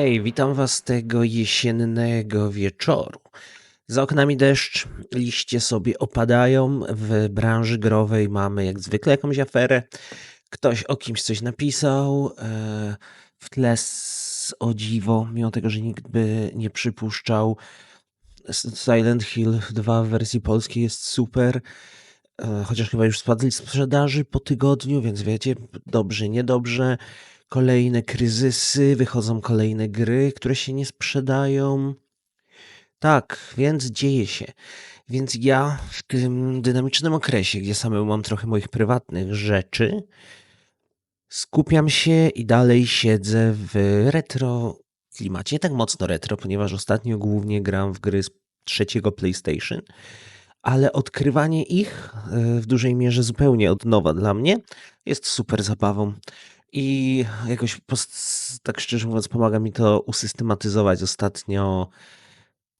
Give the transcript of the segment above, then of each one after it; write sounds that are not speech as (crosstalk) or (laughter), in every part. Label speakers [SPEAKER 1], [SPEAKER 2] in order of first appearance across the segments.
[SPEAKER 1] Hej, witam was tego jesiennego wieczoru. Za oknami deszcz, liście sobie opadają. W branży growej mamy jak zwykle jakąś aferę. Ktoś o kimś coś napisał. e, W tle o dziwo, mimo tego, że nikt by nie przypuszczał. Silent Hill 2 w wersji polskiej jest super. e, Chociaż chyba już spadli z sprzedaży po tygodniu, więc wiecie, dobrze, niedobrze. Kolejne kryzysy, wychodzą kolejne gry, które się nie sprzedają. Tak, więc dzieje się. Więc ja w tym dynamicznym okresie, gdzie samemu mam trochę moich prywatnych rzeczy, skupiam się i dalej siedzę w retro klimacie. Nie tak mocno retro, ponieważ ostatnio głównie gram w gry z trzeciego PlayStation, ale odkrywanie ich e, w dużej mierze zupełnie od nowa dla mnie jest super zabawą. I jakoś, tak szczerze mówiąc, pomaga mi to usystematyzować ostatnio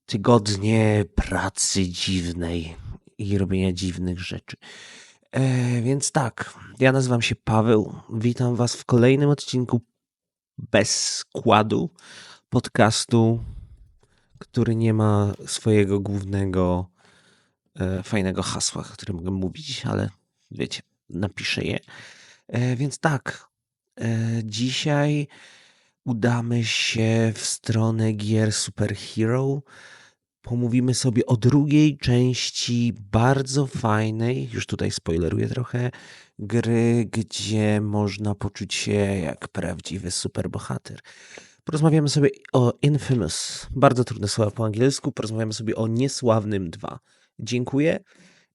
[SPEAKER 1] tygodnie pracy dziwnej i robienia dziwnych rzeczy. E, więc tak, ja nazywam się Paweł. Witam Was w kolejnym odcinku bez składu podcastu, który nie ma swojego głównego e, fajnego hasła, które mogę mówić, ale wiecie, napiszę je. E, więc tak, dzisiaj udamy się w stronę gier Superhero. Pomówimy sobie o drugiej części bardzo fajnej, już tutaj spoileruję trochę, gry, gdzie można poczuć się jak prawdziwy superbohater. Porozmawiamy sobie o Infamous, bardzo trudne słowa po angielsku, porozmawiamy sobie o Niesławnym 2. Dziękuję.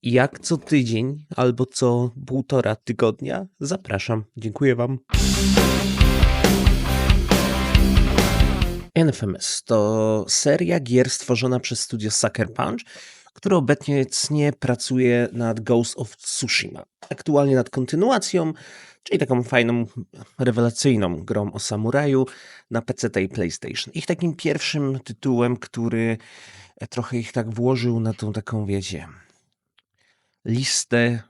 [SPEAKER 1] Jak co tydzień albo co półtora tygodnia zapraszam. Dziękuję Wam. Infamous to seria gier stworzona przez studio Sucker Punch, które obecnie pracuje nad Ghost of Tsushima. Aktualnie nad kontynuacją, czyli taką fajną, rewelacyjną grą o samuraju na PC i PlayStation. Ich takim pierwszym tytułem, który trochę ich tak włożył na tą taką, wiecie, listę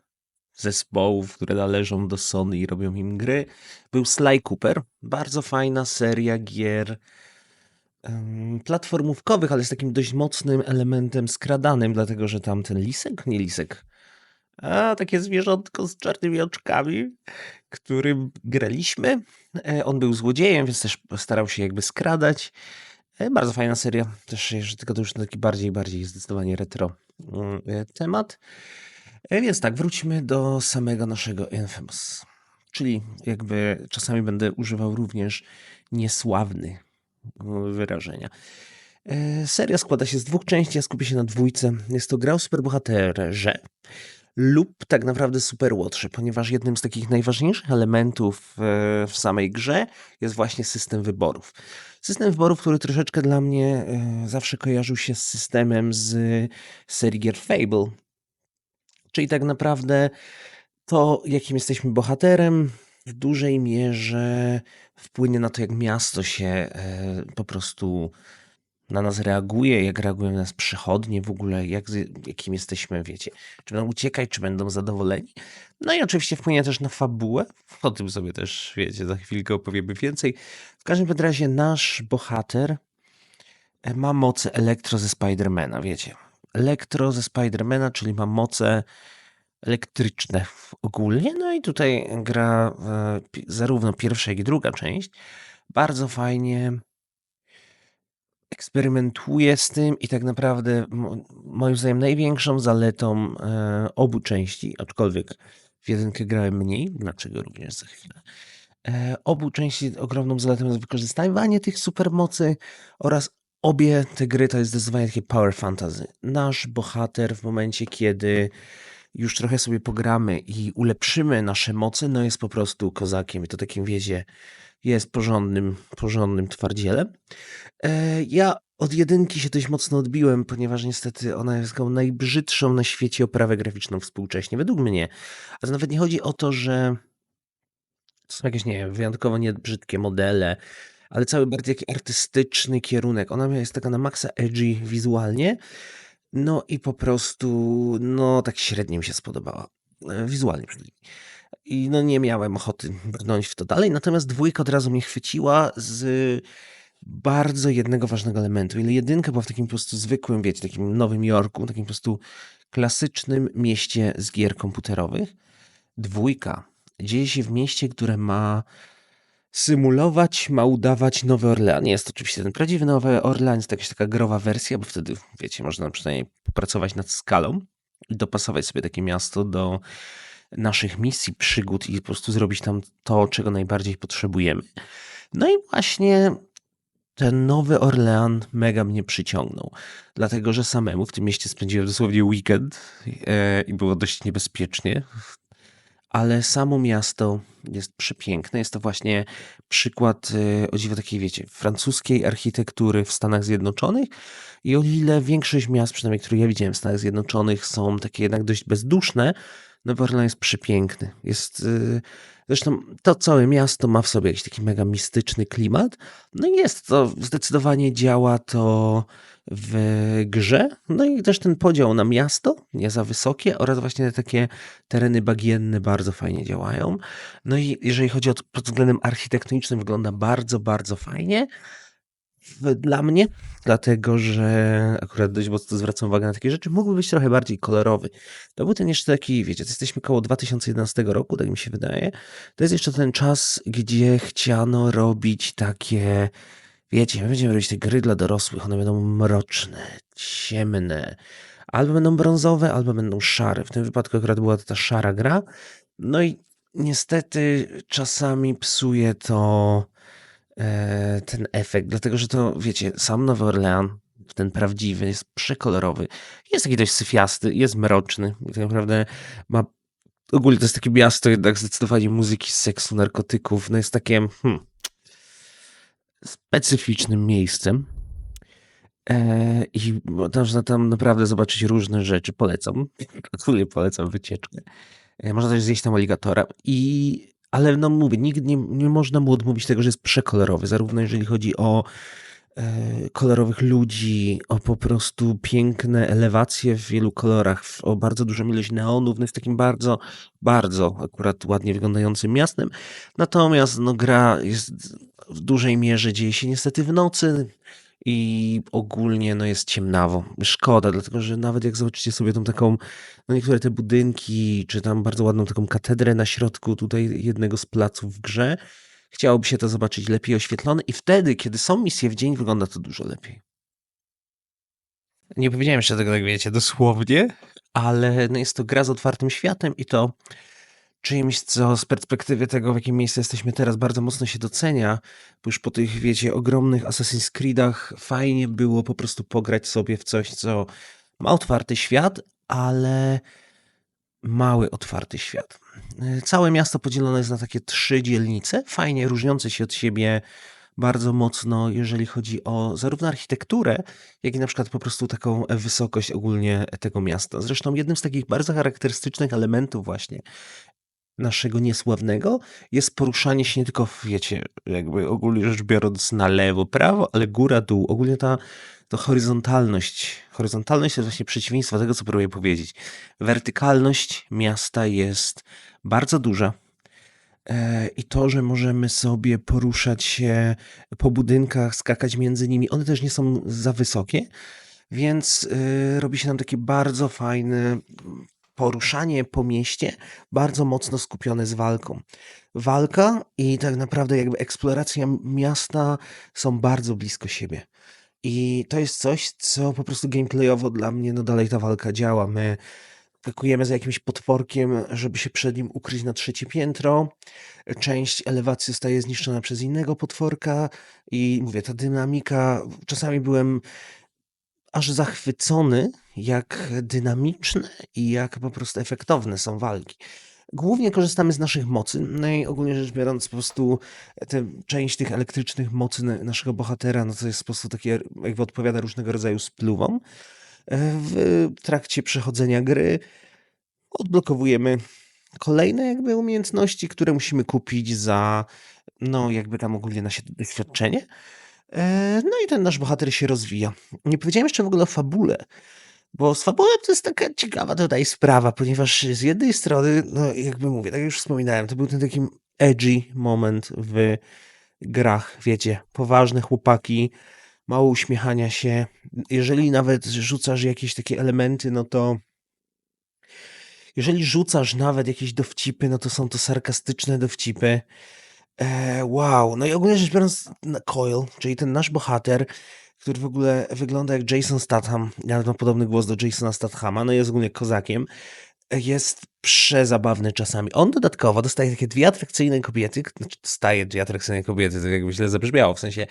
[SPEAKER 1] zespołów, które należą do Sony i robią im gry, był Sly Cooper. Bardzo fajna seria gier platformówkowych, ale z takim dość mocnym elementem skradanym, dlatego że tam ten lisek, nie lisek, a takie zwierzątko z czarnymi oczkami, którym graliśmy. E, On był złodziejem, więc też starał się jakby skradać. E, Bardzo fajna seria, też że tylko to już taki bardziej, bardziej zdecydowanie retro mm, e, temat. E, Więc tak, wróćmy do samego naszego Infamous. Czyli jakby czasami będę używał również niesławny mm, wyrażenia. E, Seria składa się z dwóch części, ja skupię się na dwójce. Jest to gra o superbohaterze lub tak naprawdę superłotrze, ponieważ jednym z takich najważniejszych elementów e, w samej grze jest właśnie system wyborów. System wyborów, który troszeczkę dla mnie zawsze kojarzył się z systemem z serii gier Fable, Czyli tak naprawdę to, jakim jesteśmy bohaterem, w dużej mierze wpłynie na to, jak miasto się e, po prostu na nas reaguje, jak reagują na nas przechodnie, w ogóle jak, jakim jesteśmy, wiecie, czy będą uciekać, czy będą zadowoleni. No i oczywiście wpłynie też na fabułę, o tym sobie też, wiecie, za chwilkę opowiemy więcej. W każdym razie nasz bohater e, ma moce elektro ze Spidermana, wiecie. Elektro ze Spidermana, czyli ma moce elektryczne ogólnie. No i tutaj gra zarówno pierwsza, jak i druga część bardzo fajnie eksperymentuje z tym i tak naprawdę mo- moim zdaniem największą zaletą e, obu części, aczkolwiek w jedynkę grałem mniej, dlaczego również za chwilę. E, obu części ogromną zaletą jest wykorzystywanie tych supermocy oraz obie te gry to jest zdecydowanie takie power fantasy. Nasz bohater w momencie, kiedy już trochę sobie pogramy i ulepszymy nasze moce, no jest po prostu kozakiem i to takim wiecie, jest porządnym, porządnym twardzielem. E, Ja od jedynki się dość mocno odbiłem, ponieważ niestety ona jest taką najbrzydszą na świecie oprawę graficzną współcześnie, według mnie. A to nawet nie chodzi o to, że to są jakieś, nie wiem, wyjątkowo niebrzydkie modele, ale cały bardziej taki artystyczny kierunek. Ona jest taka na maksa edgy wizualnie, no i po prostu, no tak średnio mi się spodobała. E, Wizualnie przynajmniej. I no nie miałem ochoty brnąć w to dalej, natomiast dwójka od razu mnie chwyciła z bardzo jednego ważnego elementu. Ile jedynka była w takim po prostu zwykłym, wiecie, takim Nowym Jorku, takim po prostu klasycznym mieście z gier komputerowych, dwójka dzieje się w mieście, które ma symulować, ma udawać Nowy Orlean. Jest oczywiście ten prawdziwy Nowy Orlean, jest jakaś taka growa wersja, bo wtedy, wiecie, można przynajmniej popracować nad skalą i dopasować sobie takie miasto do naszych misji, przygód i po prostu zrobić tam to, czego najbardziej potrzebujemy. No i właśnie ten Nowy Orlean mega mnie przyciągnął, dlatego że samemu w tym mieście spędziłem dosłownie weekend e, i było dość niebezpiecznie, ale samo miasto jest przepiękne. Jest to właśnie przykład e, o dziwo takiej, wiecie, francuskiej architektury w Stanach Zjednoczonych. I o ile większość miast, przynajmniej które ja widziałem w Stanach Zjednoczonych, są takie jednak dość bezduszne, Nowy Orlean jest przepiękny. Jest, e, zresztą to całe miasto ma w sobie jakiś taki mega mistyczny klimat. No i jest to, zdecydowanie działa to w grze. No i też ten podział na miasto, nie za wysokie, oraz właśnie takie tereny bagienne bardzo fajnie działają. No i jeżeli chodzi o to pod względem architektonicznym, wygląda bardzo, bardzo fajnie. Dla mnie, dlatego że akurat dość mocno zwracam uwagę na takie rzeczy, mógłby być trochę bardziej kolorowy. To był ten jeszcze taki, wiecie, jesteśmy koło 2011 roku, tak mi się wydaje. To jest jeszcze ten czas, gdzie chciano robić takie Wiecie, my będziemy robić te gry dla dorosłych, one będą mroczne, ciemne. Albo będą brązowe, albo będą szare. W tym wypadku akurat była to ta szara gra. No i niestety czasami psuje to e, ten efekt, dlatego że to, wiecie, sam Nowy Orlean, ten prawdziwy, jest przekolorowy. Jest taki dość syfiasty, jest mroczny. Tak naprawdę ma ogólnie to jest takie miasto jednak zdecydowanie muzyki, seksu, narkotyków. No jest takie, hmm, specyficznym miejscem. E, I można tam naprawdę zobaczyć różne rzeczy. Polecam. Absolutnie (laughs) polecam wycieczkę. E, można też zjeść tam aligatora. I, ale no mówię, nigdy nie, nie można mu odmówić tego, że jest przekolorowy. Zarówno jeżeli chodzi o e, kolorowych ludzi, o po prostu piękne elewacje w wielu kolorach, o bardzo dużą ilość neonów. No jest takim bardzo, bardzo akurat ładnie wyglądającym miastem. Natomiast no, gra jest w dużej mierze dzieje się niestety w nocy i ogólnie no, jest ciemnawo. Szkoda, dlatego że nawet jak zobaczycie sobie tą taką, no niektóre te budynki, czy tam bardzo ładną taką katedrę na środku tutaj jednego z placów w grze, chciałoby się to zobaczyć lepiej oświetlone i wtedy, kiedy są misje w dzień, wygląda to dużo lepiej. Nie powiedziałem jeszcze tego, jak wiecie, dosłownie, ale no jest to gra z otwartym światem i to czymś, co z perspektywy tego, w jakim miejscu jesteśmy teraz, bardzo mocno się docenia, bo już po tych, wiecie, ogromnych Assassin's Creedach fajnie było po prostu pograć sobie w coś, co ma otwarty świat, ale mały otwarty świat. Całe miasto podzielone jest na takie trzy dzielnice, fajnie różniące się od siebie bardzo mocno, jeżeli chodzi o zarówno architekturę, jak i na przykład po prostu taką wysokość ogólnie tego miasta. Zresztą jednym z takich bardzo charakterystycznych elementów właśnie naszego niesławnego jest poruszanie się nie tylko, wiecie, jakby ogólnie rzecz biorąc na lewo, prawo, ale góra, dół. Ogólnie ta, to horyzontalność. Horyzontalność jest właśnie przeciwieństwo tego, co próbuję powiedzieć. Wertykalność miasta jest bardzo duża. E, I to, że możemy sobie poruszać się po budynkach, skakać między nimi, one też nie są za wysokie, więc e, robi się nam taki bardzo fajny poruszanie po mieście bardzo mocno skupione z walką. Walka i tak naprawdę jakby eksploracja miasta są bardzo blisko siebie. I to jest coś, co po prostu gameplayowo dla mnie, no dalej ta walka działa. My skakujemy za jakimś potworkiem, żeby się przed nim ukryć na trzecie piętro. Część elewacji zostaje zniszczona przez innego potworka i mówię, ta dynamika, czasami byłem aż zachwycony, jak dynamiczne i jak po prostu efektowne są walki. Głównie korzystamy z naszych mocy, no i ogólnie rzecz biorąc, po prostu te, część tych elektrycznych mocy naszego bohatera, no to jest po prostu takie, jakby odpowiada różnego rodzaju spluwom. W trakcie przechodzenia gry odblokowujemy kolejne jakby umiejętności, które musimy kupić za, no jakby tam ogólnie nasze doświadczenie. E, no i ten nasz bohater się rozwija. Nie powiedziałem jeszcze w ogóle o fabule, bo z fabulą to jest taka ciekawa tutaj sprawa, ponieważ z jednej strony, no jakby mówię, tak jak już wspominałem, to był ten taki edgy moment w grach, wiecie, poważne chłopaki, mało uśmiechania się. Jeżeli nawet rzucasz jakieś takie elementy, no to jeżeli rzucasz nawet jakieś dowcipy, no to są to sarkastyczne dowcipy. E, wow, no i ogólnie rzecz biorąc, Coil, czyli ten nasz bohater, który w ogóle wygląda jak Jason Statham, nawet ma podobny głos do Jasona Stathama, no jest ogólnie kozakiem, jest przezabawny czasami. On dodatkowo dostaje takie dwie atrakcyjne kobiety, znaczy dostaje dwie atrakcyjne kobiety, to jakby źle zabrzmiało, w sensie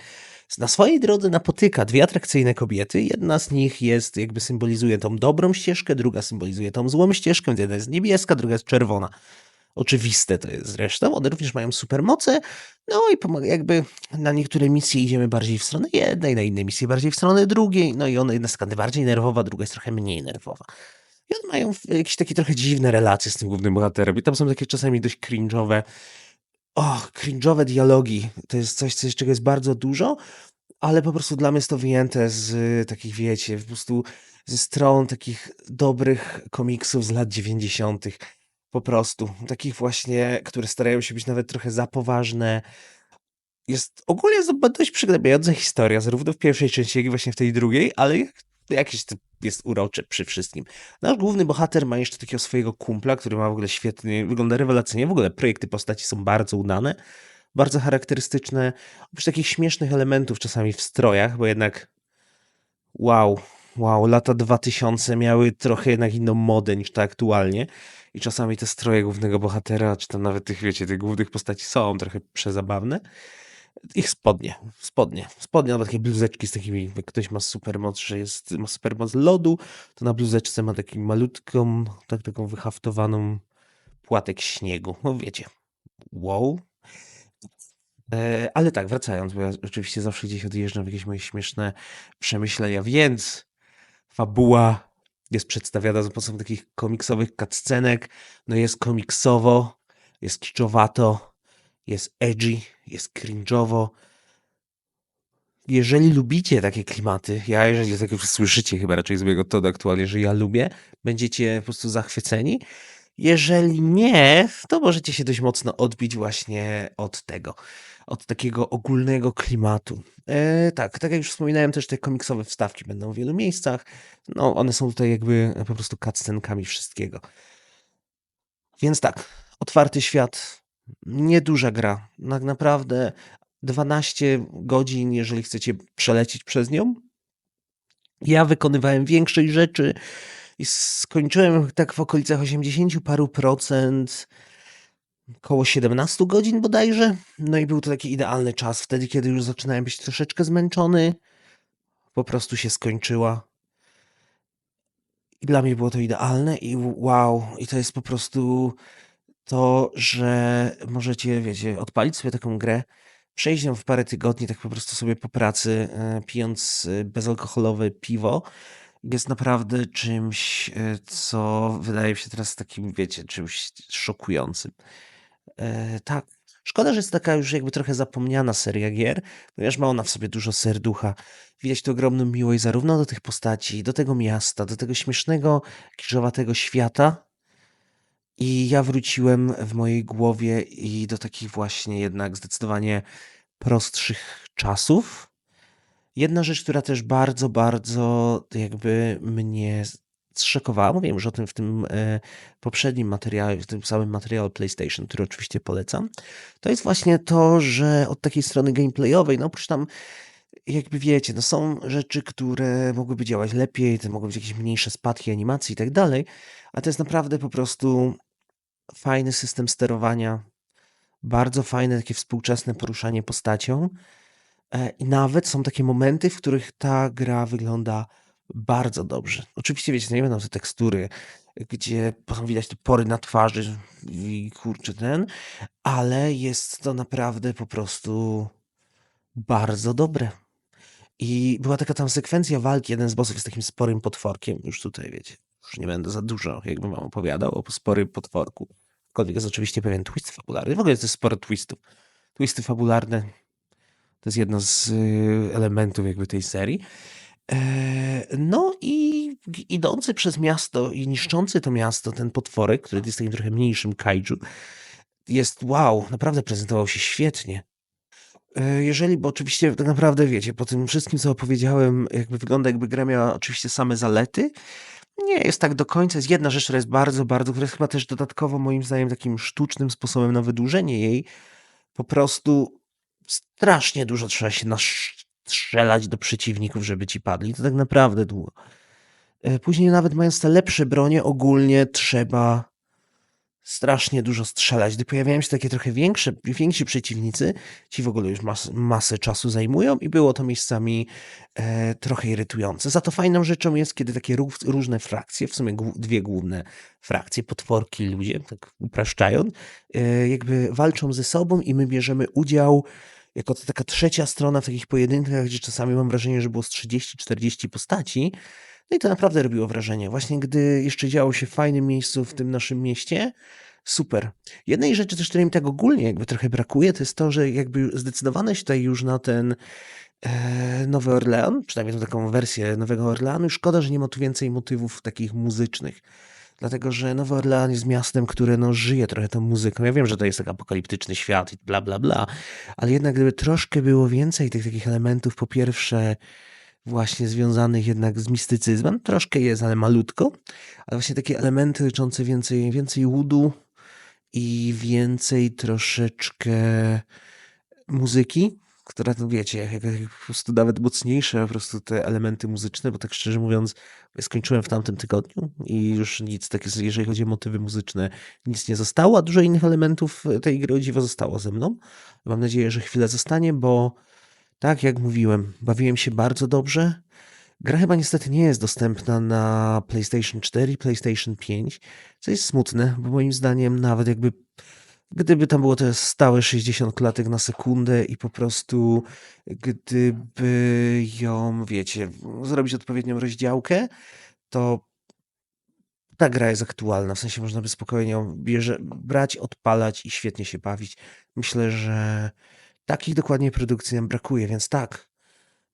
[SPEAKER 1] na swojej drodze napotyka dwie atrakcyjne kobiety, jedna z nich jest, jakby symbolizuje tą dobrą ścieżkę, druga symbolizuje tą złą ścieżkę, więc jedna jest niebieska, druga jest czerwona. Oczywiste to jest zresztą. One również mają supermoce, no i jakby na niektóre misje idziemy bardziej w stronę jednej, na inne misje bardziej w stronę drugiej, no i ona jedna jest bardziej nerwowa, druga jest trochę mniej nerwowa. I one mają jakieś takie trochę dziwne relacje z tym głównym bohaterem i tam są takie czasami dość cringe'owe, och, cringe'owe dialogi. To jest coś, czego jest bardzo dużo, ale po prostu dla mnie jest to wyjęte z takich, wiecie, po prostu ze stron takich dobrych komiksów z lat 90. Po prostu. Takich właśnie, które starają się być nawet trochę za poważne. Jest ogólnie dość przygnębiająca historia, zarówno w pierwszej części, jak i właśnie w tej drugiej, ale jak- jakieś to jest urocze przy wszystkim. Nasz główny bohater ma jeszcze takiego swojego kumpla, który ma w ogóle świetnie, wygląda rewelacyjnie. W ogóle projekty postaci są bardzo udane, bardzo charakterystyczne. Oprócz takich śmiesznych elementów czasami w strojach, bo jednak wow, wow, lata 2000 miały trochę jednak inną modę niż to aktualnie. I czasami te stroje głównego bohatera, czy tam nawet tych, wiecie, tych głównych postaci są trochę przezabawne. Ich spodnie, spodnie, spodnie, nawet takie bluzeczki z takimi, jak ktoś ma supermoc, że jest, ma supermoc lodu, to na bluzeczce ma taką malutką, tak, taką wyhaftowaną płatek śniegu. No wiecie, wow. E, ale tak, wracając, bo ja oczywiście zawsze gdzieś odjeżdżam w jakieś moje śmieszne przemyślenia, więc fabuła jest przedstawiana za pomocą takich komiksowych cutscenek, no jest komiksowo, jest kiczowato, jest edgy, jest cringe'owo. Jeżeli lubicie takie klimaty, ja jeżeli tak już słyszycie chyba raczej z mojego tonu aktualnie, że ja lubię, będziecie po prostu zachwyceni. Jeżeli nie, to możecie się dość mocno odbić właśnie od tego, od takiego ogólnego klimatu. E, tak, tak jak już wspominałem, też te komiksowe wstawki będą w wielu miejscach. No, one są tutaj jakby po prostu cutscenkami wszystkiego. Więc tak, otwarty świat, nieduża gra. Tak naprawdę 12 godzin, jeżeli chcecie przelecieć przez nią. Ja wykonywałem większej rzeczy i skończyłem tak w okolicach 80 paru procent, około 17 godzin bodajże. No i był to taki idealny czas, wtedy kiedy już zaczynałem być troszeczkę zmęczony. Po prostu się skończyła. I dla mnie było to idealne i wow, i to jest po prostu to, że możecie, wiecie, odpalić sobie taką grę, przejść ją w parę tygodni, tak po prostu sobie po pracy, e, pijąc e, bezalkoholowe piwo, jest naprawdę czymś, e, co wydaje się teraz takim, wiecie, czymś szokującym. E, tak. Szkoda, że jest taka już jakby trochę zapomniana seria gier, ponieważ ma ona w sobie dużo serducha. Widać tu ogromną miłość zarówno do tych postaci, do tego miasta, do tego śmiesznego, kiczowatego świata. I ja wróciłem w mojej głowie i do takich właśnie jednak zdecydowanie prostszych czasów. Jedna rzecz, która też bardzo, bardzo jakby mnie zszokowała, mówiłem już o tym w tym e, poprzednim materiale, w tym samym materiale PlayStation, który oczywiście polecam, to jest właśnie to, że od takiej strony gameplayowej, no oprócz tam jakby wiecie, no są rzeczy, które mogłyby działać lepiej, to mogły być jakieś mniejsze spadki animacji i tak dalej, a to jest naprawdę po prostu fajny system sterowania, bardzo fajne takie współczesne poruszanie postacią. E, I nawet są takie momenty, w których ta gra wygląda bardzo dobrze. Oczywiście, wiecie, to nie będą te tekstury, gdzie potem widać te pory na twarzy i kurczę ten, ale jest to naprawdę po prostu bardzo dobre. I była taka tam sekwencja walki, jeden z bossów jest takim sporym potworkiem, już tutaj wiecie, już nie będę za dużo jakby wam opowiadał o sporym potworku. Aczkolwiek jest oczywiście pewien twist fabularny. W ogóle jest sporo twistów. Twisty fabularne to jest jedno z y, elementów jakby tej serii. E, No i idący przez miasto i niszczący to miasto, ten potworek, który jest takim trochę mniejszym kaiju, jest wow, naprawdę prezentował się świetnie. E, jeżeli bo oczywiście tak naprawdę wiecie, po tym wszystkim, co opowiedziałem, jakby wygląda jakby gra miała oczywiście same zalety. Nie jest tak do końca. Jest jedna rzecz, która jest bardzo, bardzo która jest chyba też dodatkowo moim zdaniem takim sztucznym sposobem na wydłużenie jej. Po prostu strasznie dużo trzeba się nastrzelać do przeciwników, żeby ci padli. To tak naprawdę długo. E, później nawet mając te lepsze bronie, ogólnie trzeba strasznie dużo strzelać. Gdy pojawiają się takie trochę większe, więksi przeciwnicy, ci w ogóle już mas, masę czasu zajmują i było to miejscami e, trochę irytujące. Za to fajną rzeczą jest, kiedy takie różne frakcje, w sumie dwie główne frakcje, potworki ludzie, tak upraszczając, e, jakby walczą ze sobą i my bierzemy udział jako taka trzecia strona w takich pojedynkach, gdzie czasami mam wrażenie, że było z 30-40 postaci, no i to naprawdę robiło wrażenie. Właśnie gdy jeszcze działo się w fajnym miejscu w tym naszym mieście, super. Jednej rzeczy też, której mi tak ogólnie jakby trochę brakuje, to jest to, że jakby zdecydowano się tutaj już na ten e, Nowy Orlean, przynajmniej tą taką wersję Nowego Orleanu. Szkoda, że nie ma tu więcej motywów takich muzycznych. Dlatego, że Nowy Orlean jest miastem, które no, żyje trochę tą muzyką. Ja wiem, że to jest tak apokaliptyczny świat i bla, bla, bla, ale jednak gdyby troszkę było więcej tych takich elementów, po pierwsze właśnie związanych jednak z mistycyzmem. Troszkę jest, ale malutko. Ale właśnie takie elementy liczące więcej, więcej łudu i więcej troszeczkę muzyki, która, no wiecie, jak, jak, po prostu nawet mocniejsze po prostu te elementy muzyczne, bo tak szczerze mówiąc, skończyłem w tamtym tygodniu i już nic, tak jest, jeżeli chodzi o motywy muzyczne, nic nie zostało, a dużo innych elementów tej gry o dziwo zostało ze mną. Mam nadzieję, że chwilę zostanie, bo tak jak mówiłem, bawiłem się bardzo dobrze. Gra chyba niestety nie jest dostępna na PlayStation 4 PlayStation 5, co jest smutne, bo moim zdaniem nawet jakby gdyby tam było to stałe 60 klatek na sekundę i po prostu gdyby ją, wiecie, zrobić odpowiednią rozdziałkę, to ta gra jest aktualna, w sensie można by spokojnie ją brać, odpalać i świetnie się bawić. Myślę, że Takich dokładnie produkcji nam brakuje, więc tak,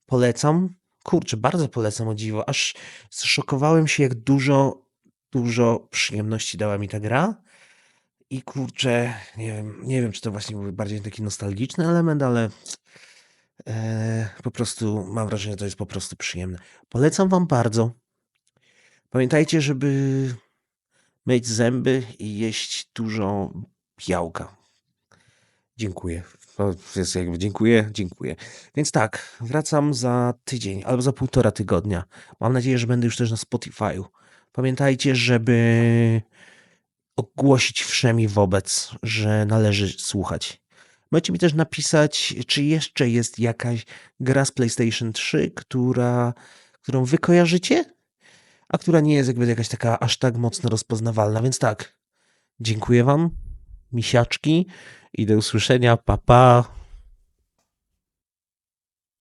[SPEAKER 1] polecam. Kurczę, bardzo polecam o dziwo. Aż zszokowałem się, jak dużo, dużo przyjemności dała mi ta gra. I kurczę, nie wiem, nie wiem, czy to właśnie był bardziej taki nostalgiczny element, ale e, po prostu mam wrażenie, że to jest po prostu przyjemne. Polecam Wam bardzo. Pamiętajcie, żeby myć zęby i jeść dużo białka. Dziękuję. To jest jakby dziękuję, dziękuję. Więc tak, wracam za tydzień albo za półtora tygodnia. Mam nadzieję, że będę już też na Spotify'u. Pamiętajcie, żeby ogłosić wszemi wobec, że należy słuchać. Możecie mi też napisać, czy jeszcze jest jakaś gra z PlayStation 3, która, którą wy kojarzycie, a która nie jest jakby jakaś taka aż tak mocno rozpoznawalna. Więc tak, dziękuję wam, misiaczki i do usłyszenia. Pa, pa.